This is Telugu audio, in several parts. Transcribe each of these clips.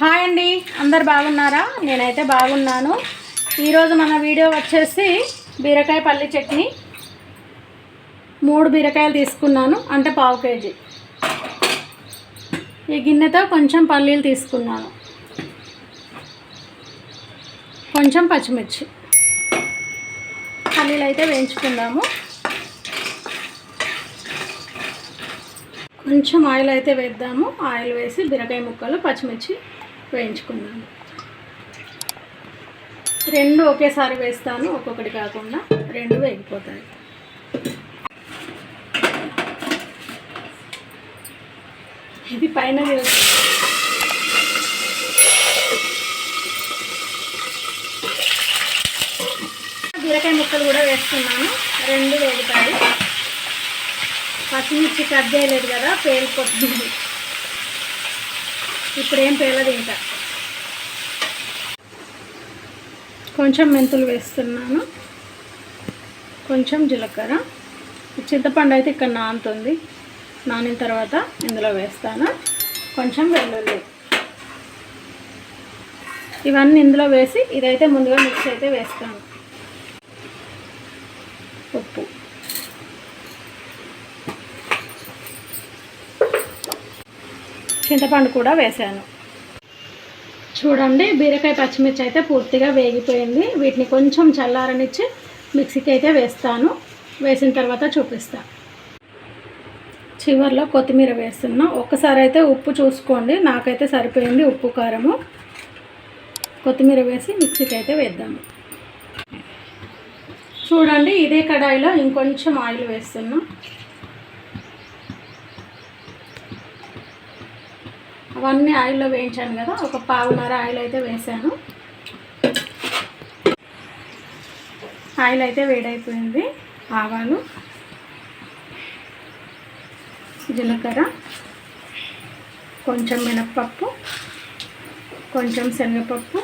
హాయ్ అండి అందరు బాగున్నారా? నేనైతే బాగున్నాను. ఈరోజు మన వీడియో వచ్చేసి బీరకాయ పల్లి చట్నీ. మూడు బీరకాయలు తీసుకున్నాను అంటే పావు కేజీ. ఈ గిన్నెతో కొంచెం పల్లీలు తీసుకున్నాను. కొంచెం పచ్చిమిర్చి. పల్లీలు అయితే వేయించుకుందాము. కొంచెం ఆయిల్ అయితే వేద్దాము. ఆయిల్ వేసి బీరకాయ ముక్కలు పచ్చిమిర్చి వేయించుకున్నాను. రెండు ఒకేసారి వేస్తాను ఒక్కొక్కటి కాకుండా రెండు వేగిపోతాయి. ఇది పైన బీరకాయ ముక్కలు కూడా వేస్తున్నాను రెండు వేగుతాయి. పచ్చిమిర్చి కట్ చేయలేదు కదా పేలిపోతుంది. ఇప్పుడు ఏం పేలదు ఇంకా కొంచెం మెంతులు వేస్తున్నాను. కొంచెం జీలకర్ర. చింతపండు అయితే ఇక్కడ నానుతుంది. నానిన తర్వాత ఇందులో వేస్తాను. కొంచెం వెల్లుల్లి. ఇవన్నీ ఇందులో వేసి ఇదైతే ముందుగా మిక్స్ అయితే వేస్తాను. ఉప్పు. చింతపండు కూడా వేసాను చూడండి బీరకాయ పచ్చిమిర్చి అయితే పూర్తిగా వేగిపోయింది. వీటిని కొంచెం చల్లారనిచ్చి మిక్సీకి అయితే వేస్తాను. వేసిన తర్వాత చూపిస్తాను చివరిలో కొత్తిమీర వేస్తున్నా. ఒక్కసారి అయితే ఉప్పు చూసుకోండి. నాకైతే సరిపోయింది ఉప్పు కారము. కొత్తిమీర వేసి మిక్సీకి అయితే వేద్దాము. చూడండి ఇదే కడాయిలో ఇంకొంచెం ఆయిల్ వేస్తున్నా. అవన్నీ ఆయిల్లో వేయించాను కదా ఒక పావున్నర ఆయిల్ అయితే వేసాను. ఆయిల్ అయితే వేడైపోయింది ఆవాలు జీలకర్ర కొంచెం మినప్పప్పు కొంచెం శనగపప్పు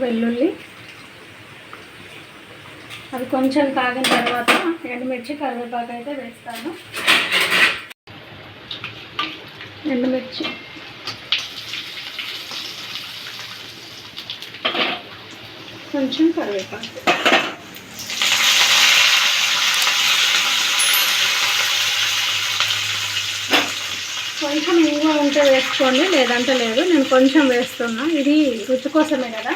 వెల్లుల్లి అది కొంచెం కాగిన తర్వాత ఎండుమిర్చి కరివేపాకు అయితే వేస్తాను. ఎండుమిర్చి. కొంచెం కరివేపాకు. కొంచెం ఇంగువ ఉంటే వేసుకోండి లేదంటే లేదు. నేను కొంచెం వేస్తున్నా. ఇది రుచి కోసమే కదా.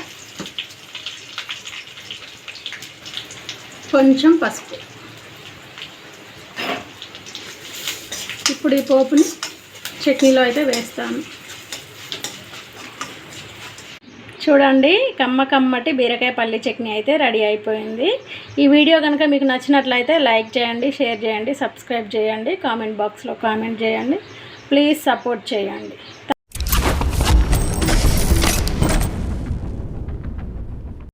కొంచెం పసుపు. ఇప్పుడు ఈ పోపుని చట్నీలో అయితే వేస్తాను. చూడండి కమ్మ కమ్మటి బీరకాయ పల్లి చట్నీ అయితే రెడీ అయిపోయింది. ఈ వీడియో కనుక మీకు నచ్చినట్లయితే లైక్ చేయండి షేర్ చేయండి సబ్స్క్రైబ్ చేయండి కామెంట్ బాక్స్లో కామెంట్ చేయండి. ప్లీజ్ సపోర్ట్ చేయండి.